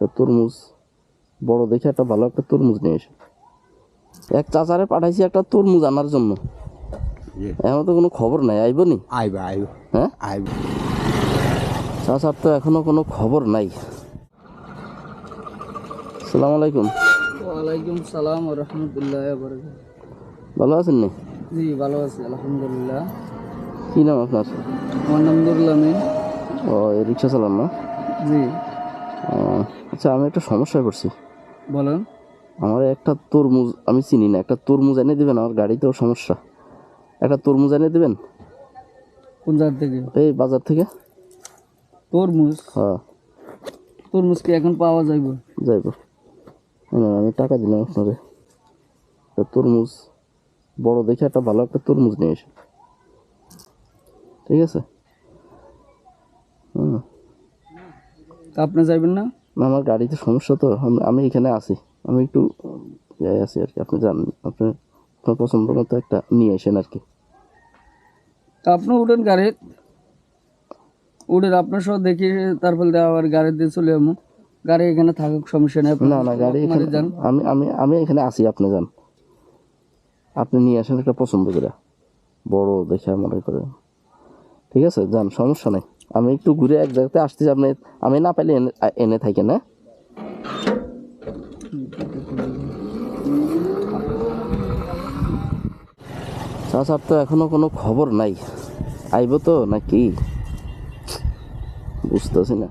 একটা তরমুজ বড় দেখে একটা ভালো একটা তরমুজ নিয়ে এসে। এক চাচারে পাঠাইছি একটা তরমুজ আনার জন্য। এখন তো কোনো খবর নাই আইব নি? আইব আইব। হ্যাঁ? আইব। চাচার তো এখনও কোনো খবর নাই। সালাম আলাইকুম। ওয়ালাইকুম সালাম রহমতুল্লাহ ভালো আছেন নি? জি ভালো আছি আলহামদুলিল্লাহ। কি নাম আপনার? আমার নাম নুরুল ও রিক্সা চালান না? জি। আচ্ছা আমি একটা সমস্যায় পড়ছি। বলেন। আমার একটা তরমুজ আমি চিনি না একটা তরমুজ এনে দিবেন আমার গাড়িতেও সমস্যা। একটা তরমুজ এনে দিবেন? কোন জায়গা থেকে? এই বাজার থেকে। তরমুজ? হ্যাঁ। তরমুজ কি এখন পাওয়া যাইব? যাইব। না, আমি টাকা দিলাম আপনাকে একটা তরমুজ বড় দেখে একটা ভালো একটা তরমুজ নিয়ে এসে। ঠিক আছে? হুম তা আপনি যাইবেন না? আমার গাড়িতে সমস্যা তো আমি- এখানে আছি। আমি একটু যাই আছি আর কি আপনি জানেন আপনি আপনার পছন্দ মতো একটা নিয়ে আসেন আর কি। তা আপনি উঠেন গাড়ি। উঠেন আপনার সহ দেখি তারপর আবার গাড়ি দিয়ে চলে যাব। গাড়ি এখানে থাকুক সমস্যা নেই না না গাড়ি এখানে যান। আমি আমি আমি এখানে আছি আপনি যান। আপনি নিয়ে আসেন একটা পছন্দ করে। বড় দেখে মনে করে ঠিক আছে যান সমস্যা নেই। আমি একটু ঘুরে এক জায়গাতে আসতেছি আপনি আমি না পাইলে এনে এনে থাকেন হ্যাঁ? চাচার তো এখনও কোনো খবর নাই। আইব তো নাকি? বুঝতেছি না।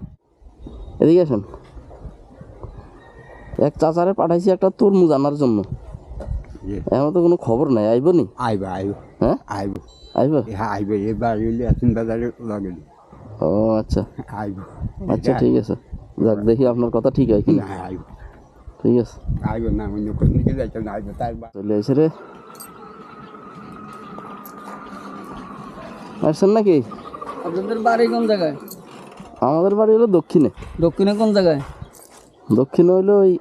এদিকে আসেন। এক চাচারে পাঠাইছি একটা তরমুজ আনার জন্য। এখন তো কোনো খবর নাই আইব নি? আইব আইব। হ্যাঁ? আইব। আইব? হ্যাঁ আইব। এবার এলে এখন বাজারে লাগে ও আচ্ছা। আইব। আচ্ছা ঠিক আছে। যাক দেখি আপনার কথা ঠিক হয় কিনা। না আইব। ঠিক আছে। আইব না অন্য কোনো দিকে যাইতে না আইব তাই চলে এসে রে। আসছেন নাকি? আপনাদের বাড়ি কোন জায়গায়? আমাদের বাড়ি হলো দক্ষিণে। দক্ষিণে কোন জায়গায়? দক্ষিণে হইল ওই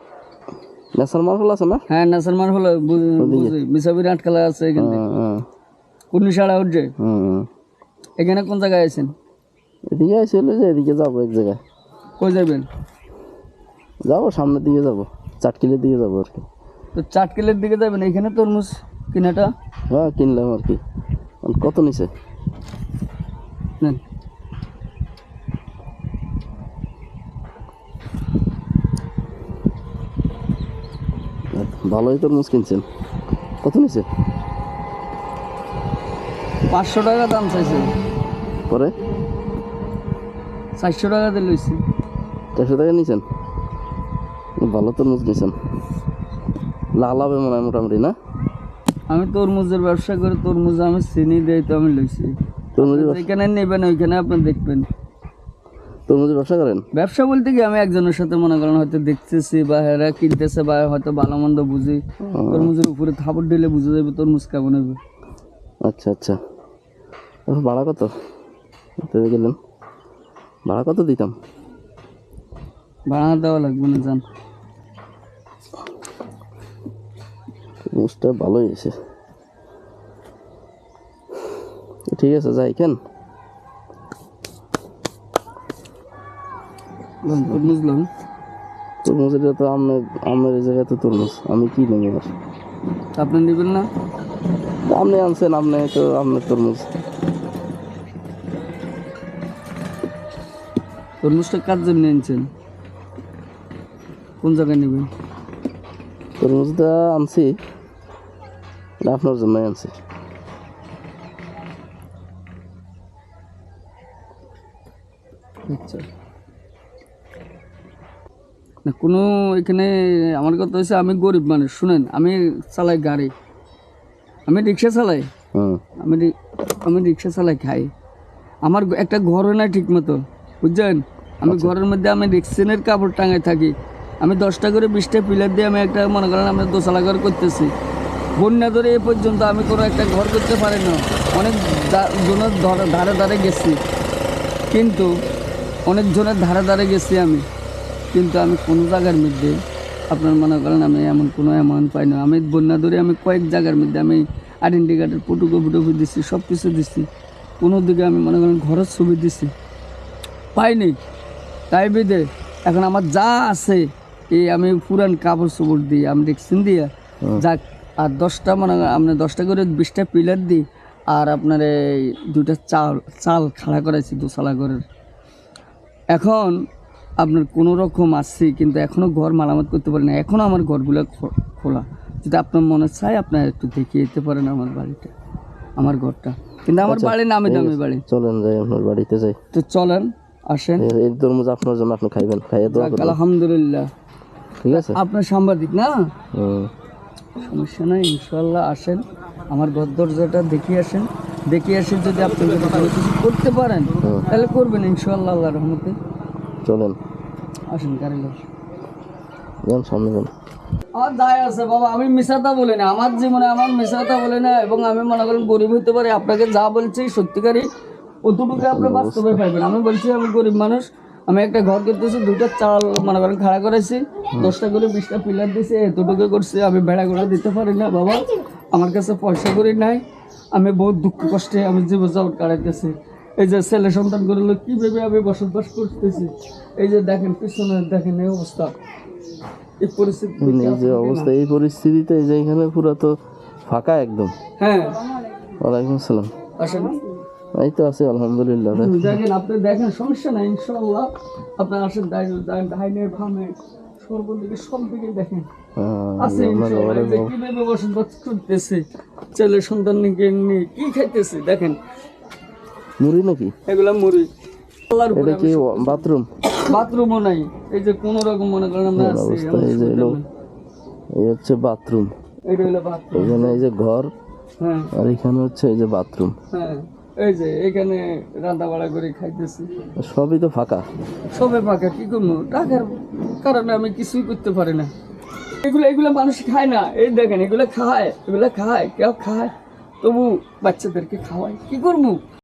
ন্যাশনাল মার্কেল আছে না? হ্যাঁ নাসারমার হলো বু- বুঝি মিসাবির আটকালা আছে এখানে হ্যাঁ, হ্যাঁ, কুন্নি সাড়া উঠছে। এখানে কোন জায়গায় আছেন এদিকে আসছিল যে এদিকে যাব এক জায়গায়। কই যাবেন যাব সামনের দিকে যাব চাটকিলের দিকে যাব আর কি। তো চাটকেলের দিকে যাবেন এখানে তরমুজ কিনাটা? হ্যাঁ কিনলাম আর কি। কত নিছে? নেন। ভালোই তরমুজ কিনছেন। কত নিছে? পাঁচশো টাকা দাম চাইছে। পরে? চারশো টাকা দিয়ে লইছি। চারশো টাকা নিছেন? ভালো তরমুজ নিছেন। লাল হবে মনে হয় মোটামুটি না? আমি তরমুজের ব্যবসা করে তরমুজ আমি চিনি দেই তো আমি লইছি। ব্যবসা- এখানে নেবেন ওইখানে আপনি দেখবেন। তরমুজের ব্যবসা করেন? ব্যবসা বলতে কি আমি একজনের সাথে মনে করেন হয়তো দেখতেছি বা হেরা কিনতেছে বা হয়তো ভালো মন্দ বুঝি। তরমুজের উপরে থাপড় দিলে বুঝে যাবে তরমুজ কেমন হবে। আচ্ছা আচ্ছা। ভাড়া কত? গেলেন? ভাড়া কত দিতাম? ভাড়া দেওয়া লাগবে না জান। তরমুজটা ভালোই এসে ঠিক আছে যাই কেন? তরমুজ তরমুজের তো আমের আমের এই জায়গায় তো তরমুজ। আমি কি নেব? আর আপনি নেবেন না? আপনি আনছেন আপনি তো আপনার তরমুজ। তরমুজটা কার জন্য এনেছেন? কোন জায়গায় নেবেন? তরমুজটা আনছি আপনার জন্যই আনছি। আচ্ছা। না কোনো এখানে আমার কথা হচ্ছে আমি গরিব মানুষ শুনেন আমি চালাই গাড়ি। আমি রিক্সা চালাই। আমি আমি রিক্সা চালাই খাই। আমার একটা ঘর হয় না ঠিক মতো বুঝছেন? আমি ঘরের মধ্যে আমি রিক্সেনের কাপড় টাঙায় থাকি। আমি দশটা করে বিশটা পিলার দিয়ে আমি একটা মনে করেন আমি দোতলা ঘর করতেছি। বন্যা ধরে এ পর্যন্ত আমি কোনো একটা ঘর করতে পারি না। অনেক জনের ধরে- ধারে ধারে গেছি। কিন্তু অনেক জনের ধারে ধারে গেছি আমি। কিন্তু আমি কোনো জায়গার মধ্যে আপনার মনে করেন আমি এমন কোনো অ্যামাউন্ট পাই না। আমি বন্যা ধরে আমি কয়েক জায়গার মধ্যে আমি আইডেন্টি কার্ডের ফটোকপি ফুটুকপি দিচ্ছি সব কিছু দিচ্ছি কোনো দিকে আমি মনে করেন ঘরের ছবি দিচ্ছি পাইনি। তাই বিদে এখন আমার যা আছে এই আমি পুরান কাপড় চোপড় দিই আমি রেক্সিন দিয়ে যাক আর দশটা মানে আপনি দশটা করে বিশটা পিলার দিই আর আপনার এই দুইটা চাল চাল খাড়া করাইছি দুসালা ঘরের। এখন আপনার কোনো রকম আসছি কিন্তু এখনও ঘর মারামত করতে পারি না এখনও আমার ঘরগুলো খোলা। যদি আপনার মনে চায় আপনার একটু দেখিয়ে যেতে পারেন আমার বাড়িটা আমার ঘরটা। কিন্তু আমার বাড়ি নামে দামি বাড়ি। চলেন যাই আপনার বাড়িতে যাই। তো চলেন। আসেন। এই তরমুজ আপনার জন্য আপনি খাইবেন। খাইয়ে দোয়া আলহামদুলিল্লাহ। ঠিক আছে? আপনার সাংবাদিক না? সমস্যা নাই ইনশাল্লাহ আসেন। আমার ঘর দরজাটা দেখিয়ে আসেন। যদি আপনি যদি কিছু করতে পারেন তাহলে করবেন ইনশাল্লাহ আল্লাহ রহমতে। চলেন। আসেন যান সামনে যান। আমার দায় আছে বাবা আমি মিশাতা বলি না। আমার জীবনে আমার মিশাতা বলি না এবং আমি মনে করেন গরিব হতে পারি। আপনাকে যা বলছি সত্যিকারই। অতটুকু আপনি বাস্তবে পাইবেন। আমি বলছি আমি গরিব মানুষ আমি একটা ঘর করতেছি দুইটা চাল মনে করেন খাড়া করেছি দশটা করে বিশটা পিলার দিয়েছি এতটুকু করছি আমি বেড়া করে দিতে পারি না বাবা। আমার কাছে পয়সা করি নাই আমি বহুত দুঃখ কষ্টে আমি জীবন যাপন কাটাইতেছি। এই যে ছেলে সন্তান করে কি ভেবে আমি বসবাস করতেছি এই যে দেখেন পিছনে দেখেন এই অবস্থা। এই পরিস্থিতি এই যে অবস্থা এই পরিস্থিতিতে এই যে এখানে পুরো তো ফাঁকা একদম। হ্যাঁ। ওয়ালাইকুম আসসালাম। আসেন। এই তো আছে আলহামদুলিল্লাহ। দেখেন আপনি দেখেন সমস্যা নাই ইনশাল্লাহ আপনি আসেন ডাইনের ফার্মে সর্বদিকে সব দিকে দেখেন। হ্যাঁ, আছে কীভাবে বসবাস করতেছে। ছেলে সন্তান নিয়ে নিয়ে কি খাইতেছে দেখেন। মুড়ি নাকি? এগুলা মুড়ি। এটা কি বাথরুম? বাথরুমও নাই। এই যে কোন রকম মনে করেন আমরা আছি এই যে এই হচ্ছে বাথরুম। এটা হলো বাথরুম। এখানে এই যে ঘর হ্যাঁ। আর এখানে হচ্ছে এই যে বাথরুম। হ্যাঁ। এই যে এখানে রান্না বাড়া করে খাইতেছি। সবই তো ফাঁকা। সবে ফাঁকা কি করব? টাকার কারণে আমি কিছুই করতে পারি না। এগুলো এগুলো মানুষ খায় না। এই দেখেন এগুলো খায় এগুলো খায় কেউ খায় তবু বাচ্চাদেরকে খাওয়ায়। কি করব?